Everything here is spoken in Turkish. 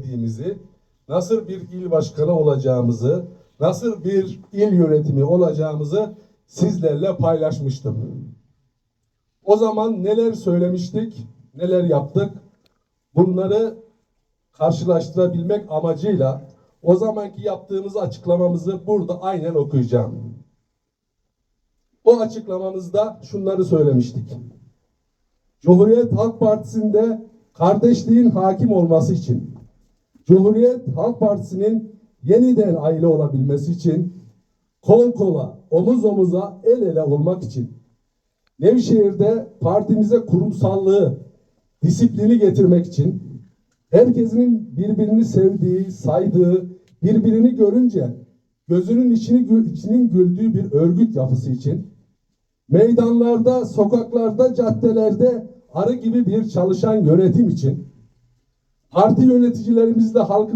istediğimizi, nasıl bir il başkanı olacağımızı, nasıl bir il yönetimi olacağımızı sizlerle paylaşmıştım. O zaman neler söylemiştik, neler yaptık? Bunları karşılaştırabilmek amacıyla o zamanki yaptığımız açıklamamızı burada aynen okuyacağım. O açıklamamızda şunları söylemiştik. Cumhuriyet Halk Partisi'nde kardeşliğin hakim olması için, Cumhuriyet Halk Partisi'nin yeniden aile olabilmesi için, kol kola, omuz omuza, el ele olmak için, Nevşehir'de partimize kurumsallığı, disiplini getirmek için, herkesin birbirini sevdiği, saydığı, birbirini görünce gözünün içini, içinin güldüğü bir örgüt yapısı için, meydanlarda, sokaklarda, caddelerde arı gibi bir çalışan yönetim için, parti yöneticilerimizle halkımız